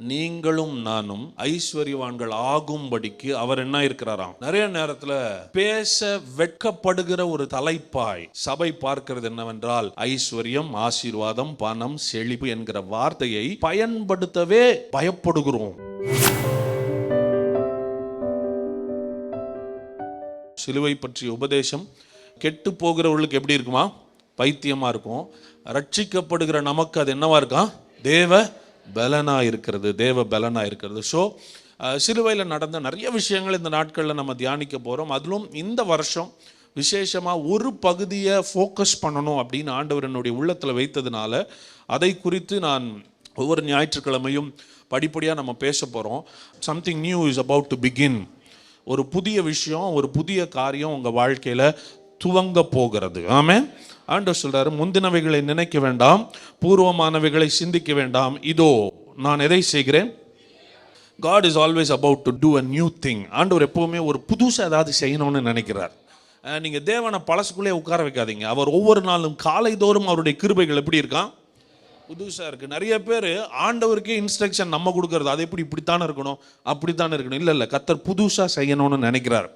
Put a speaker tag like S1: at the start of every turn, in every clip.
S1: நீங்களும் நானும் ஐஸ்வர்யவான்கள் ஆகும்படிக்கு அவர் என்ன இருக்கிறாராம்? நிறைய நேரத்துல பேச வெட்கப்படுகிற ஒரு தலைப்பாய் சபை பார்க்கிறது என்னவென்றால் ஐஸ்வர்யம் ஆசீர்வாதம் பணம் செழிப்பு என்கிற வார்த்தையை பயன்படுத்தவே பயப்படுகிறோம். சிலுவை பற்றிய உபதேசம் கெட்டு போகிறவர்களுக்கு எப்படி இருக்குமா? பைத்தியமா இருக்கும். ரட்சிக்கப்படுகிற நமக்கு அது என்னவா இருக்கா? தேவ பலனாக இருக்கிறது தேவ பலனாக இருக்கிறது. ஸோ சிலுவையில் நடந்த நிறைய விஷயங்கள் இந்த நாட்களில் நம்ம தியானிக்க போகிறோம் அதிலும் இந்த வருஷம் விசேஷமாக ஒரு பகுதியை ஃபோக்கஸ் பண்ணணும் அப்படின்னு ஆண்டவர் என்னுடைய உள்ளத்தில் வைத்ததுனால அதை குறித்து நான் ஒவ்வொரு ஞாயிற்றுக்கிழமையும் படிப்படியாக நம்ம பேச போகிறோம் something new is about to begin ஒரு புதிய விஷயம் ஒரு புதிய காரியம் உங்கள் வாழ்க்கையில் துவங்க போகிறது. ஆமே ஆண்டவர் சொல்றாரு முந்தினவைகளை நினைக்க வேண்டாம் பூர்வமானவைகளை சிந்திக்க வேண்டாம். இதோ நான் எதை செய்கிறேன்? God is always about to do a new thing ஆண்டவர் எப்பவுமே ஒரு புதுசாக ஏதாவது செய்யணும்னு நினைக்கிறார். நீங்கள் தேவனை பழசுக்குள்ளே உட்கார வைக்காதீங்க. அவர் ஒவ்வொரு நாளும் காலை தோறும் அவருடைய கிருபைகள் எப்படி இருக்கான் புதுசாக இருக்குது நிறைய பேர் ஆண்டவருக்கே இன்ஸ்ட்ரக்ஷன் நம்ம கொடுக்கறது. அது எப்படி இப்படித்தானே இருக்கணும்? அப்படித்தானே இருக்கணும். இல்லை இல்லை கத்தர் புதுசாக செய்யணும்னு நினைக்கிறார்.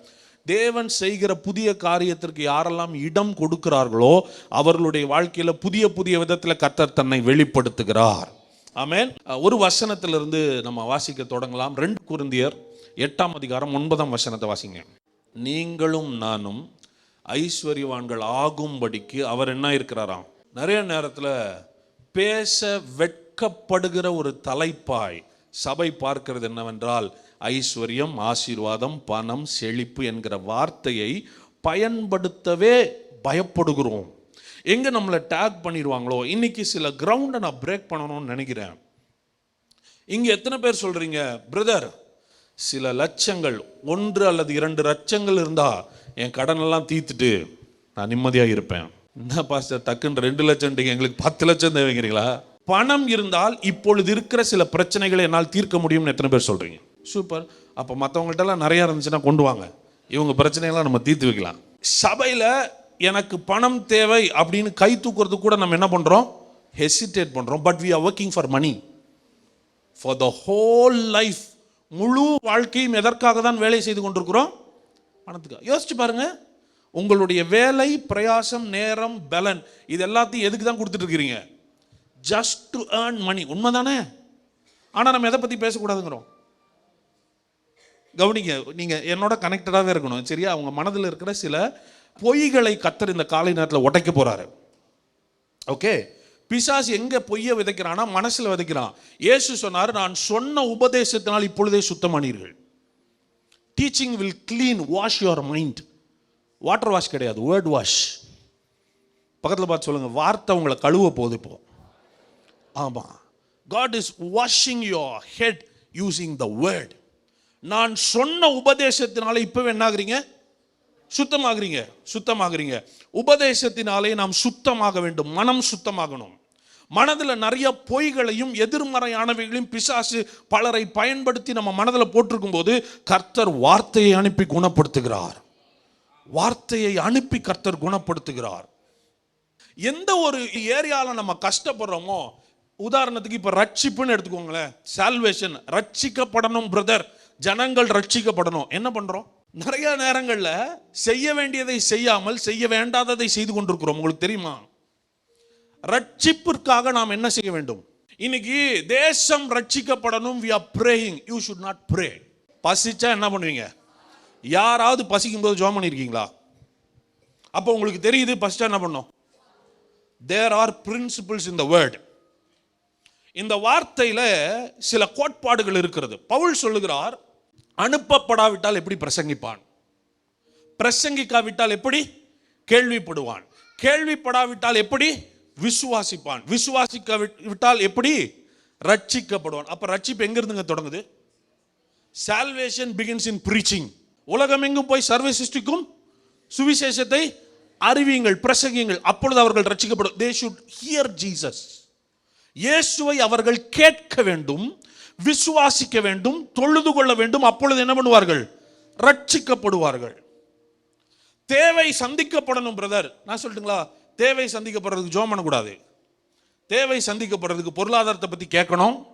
S1: தேவன் செய்கிற புதிய காரியத்திற்கு யாரெல்லாம் இடம் கொடுக்கிறார்களோ அவர்களுடைய வாழ்க்கையில் புதிய புதிய விதத்தில் கத்தர் தன்னை வெளிப்படுத்துகிறார். ஆமேன். ஒரு வசனத்திலிருந்து நம்ம வாசிக்க தொடங்கலாம். ரெண்டு குருந்தியர் எட்டாம் அதிகாரம் ஒன்பதாம் வசனத்தை வாசிங்க. நீங்களும் நானும் ஐஸ்வர்யவான்கள் ஆகும்படிக்கு அவர் என்ன இருக்கிறாராம்? நிறைய நேரத்தில் பேச வெட்கப்படுகிற ஒரு தலைப்பாய் சபை பார்க்கிறது என்னவென்றால் ஐஸ்வர்யம் ஆசீர்வாதம் பணம் செழிப்பு என்கிற வார்த்தையை பயன்படுத்தவே பயப்படுகிறோம். எங்கே நம்மளை டேக் பண்ணிடுவாங்களோ? இன்னைக்கு சில கிரவுண்டை நான் பிரேக் பண்ணணும்னு நினைக்கிறேன். இங்கே எத்தனை பேர் சொல்கிறீங்க பிரதர் சில லட்சங்கள் ஒன்று அல்லது இரண்டு லட்சங்கள் இருந்தால் என் கடனெல்லாம் தீர்த்துட்டு நான் நிம்மதியாக இருப்பேன். என்ன பாஸ்டர் டக்குன்னு ரெண்டு லட்சம் எங்களுக்கு பத்து லட்சம் தேவைங்கிறீங்களா? பணம் இருந்தால் இப்பொழுது இருக்கிற சில பிரச்சனைகளை என்னால் தீர்க்க முடியும்னு எத்தனை பேர் சொல்றீங்க? சூப்பர் அப்போ மற்றவங்கள்ட்டலாம் நிறைய இருந்துச்சுன்னா கொண்டு வாங்க. இவங்க பிரச்சனையெல்லாம் நம்ம தீர்த்து வைக்கலாம். சபையில் எனக்கு பணம் தேவை அப்படின்னு கை தூக்குறது கூட நம்ம என்ன பண்ணுறோம் ஹெசிடேட் பண்ணுறோம் but we are working for money for the whole life முழு வாழ்க்கையும் எதற்காக தான் வேலை செய்து கொண்டிருக்கிறோம்? பணத்துக்கு யோசிச்சு பாருங்க. உங்களுடைய வேலை பிரயாசம் நேரம் பலன் இது எல்லாத்தையும் எதுக்கு தான் கொடுத்துட்டு இருக்கிறீங்க? ஜஸ்ட் டு ஏர்ன் மணி உண்மைதானே? ஆனால் நம்ம எதை பற்றி பேசக்கூடாதுங்கிறோம். கவனிங்க நீங்கள் என்னோட கனெக்டடாகவே இருக்கணும். சரியா? அவங்க மனதில் இருக்கிற சில பொய்களை கத்தர் இந்த காலை நேரத்தில் உடைக்க போகிறாரு ஓகே? பிசாஸ் எங்கே பொய்யை விதைக்கிறான்னா மனசில் விதைக்கிறான். ஏசு சொன்னார் நான் சொன்ன உபதேசத்தினால் இப்பொழுதே சுத்தமானீர்கள். Teaching will clean wash your mind water wash கிடையாது. வேர்ட் வாஷ் பக்கத்தில் பார்த்து சொல்லுங்கள் வார்த்தை உங்களை கழுவ போகுது ஆமா. God is washing your head using the word நான் சொன்ன உபதேசத்தினால இப்போ என்ன ஆகுறீங்க சுத்தமாகறீங்க. சுத்தமாகறீங்க. உபதேசத்தினாலே நாம் சுத்தமாக வேண்டும். மனம் சுத்தமாகணும். மனதில் நிறைய பொய்களையும் எதிர்மறையானவைகளையும் பிசாசு பலரை பயன்படுத்தி நம்ம மனதில் போட்டிருக்கும் போது கர்த்தர் வார்த்தையை அனுப்பி குணப்படுத்துகிறார். வார்த்தையை அனுப்பி கர்த்தர் குணப்படுத்துகிறார். எந்த ஒரு ஏரியாவில் நம்ம கஷ்டப்படுறோமோ உதாரணத்துக்கு இப்போ ரட்சிப்புன்னு எடுத்துக்கோங்களேன். சால்வேஷன் ரட்சிக்கப்படணும் பிரதர் ஜனங்கள் ரட்சிக்கப்படணும். என்ன பண்ணுறோம் நிறைய நேரங்களில் செய்ய வேண்டியதை செய்யாமல் செய்ய வேண்டாததை செய்து கொண்டிருக்கிறோம். உங்களுக்கு தெரியுமா? ரட்சிப்பிற்காக நாம் என்ன செய்ய வேண்டும்? இன்னைக்கு தேசம் ரட்சிக்கப்படணும். We are praying you should not pray பசிச்சா என்ன பண்ணுவீங்க? யாராவது பசிக்கும் போது ஜோம் பண்ணியிருக்கீங்களா அப்போ உங்களுக்கு தெரியுது பசிச்சா என்ன பண்ணும்? There are principles in the word இந்த வார்த்தையில் சில கோட்பாடுகள் இருக்கிறது. பவுல் சொல்லுகிறார் அனுப்பப்படாவிட்டால் எப்படி பிரசங்கிப்பான்? பிரசங்கிக்காவிட்டால் எப்படி கேள்விப்படுவான்? கேள்விப்படாவிட்டால் எப்படி விசுவாசிப்பான்? விசுவாசிக்க விட்டால் எப்படி ரட்சிக்கப்படுவான்? அப்போ ரட்சிப்பு எங்கேருந்துங்க தொடங்குது? சால்வேஷன் பிகின்ஸ் இன் ப்ரீச்சிங் உலகமெங்கும் போய் சர்வே சிருஷ்டிக்கும் சுவிசேஷத்தை அறிவியுங்கள் பிரசங்கியுங்கள். அப்பொழுது அவர்கள் ரட்சிக்கப்படும். தே ஷுட் ஹியர் ஜீசஸ் இயேசுவை அவர்கள் கேட்க வேண்டும் விசுவாசிக்க வேண்டும் தொழுது கொள்ள வேண்டும். அப்பொழுது என்ன பண்ணுவார்கள்? ரட்சிக்கப்படுவார்கள். தேவை சந்திக்கப்படணும் பிரதர் நான் சொல்லட்டுங்களா? தேவை சந்திக்கப்படுறதுக்கு ஜோம் பண்ணக்கூடாது. தேவை சந்திக்கப்படுறதுக்கு பொருளாதாரத்தை பற்றி கேட்கணும்.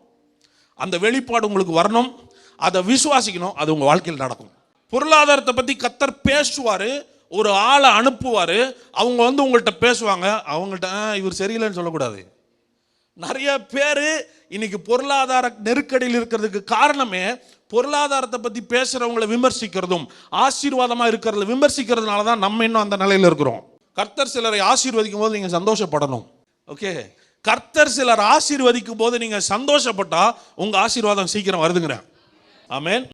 S1: அந்த வெளிப்பாடு உங்களுக்கு வரணும். அதை விசுவாசிக்கணும். அது உங்கள் வாழ்க்கையில் நடக்கும். பொருளாதாரத்தை பற்றி கத்தர் பேசுவார். ஒரு ஆளை அனுப்புவார். அவங்க வந்து உங்கள்கிட்ட பேசுவாங்க. அவங்கள்ட்ட "ஆ, இவர் சரியில்லைன்னு சொல்லக்கூடாது. நிறைய பேர் இன்னைக்கு பொருளாதார நெருக்கடியில் இருக்கிறதுக்கு காரணமே பொருளாதாரத்தை பற்றி பேசுகிறவங்கள விமர்சிக்கிறதும் ஆசீர்வாதமாக இருக்கிறத விமர்சிக்கிறதுனால தான் நம்ம இன்னும் அந்த நிலையில் இருக்கிறோம். கர்த்தர் சிலரை ஆசீர்வதிக்கும் போது நீங்கள் சந்தோஷப்படணும். ஓகே கர்த்தர் சிலர் ஆசீர்வதிக்கும் போது நீங்கள் சந்தோஷப்பட்டால் உங்கள் ஆசீர்வாதம் சீக்கிரம் வருதுங்கிறேன் ஆமேன்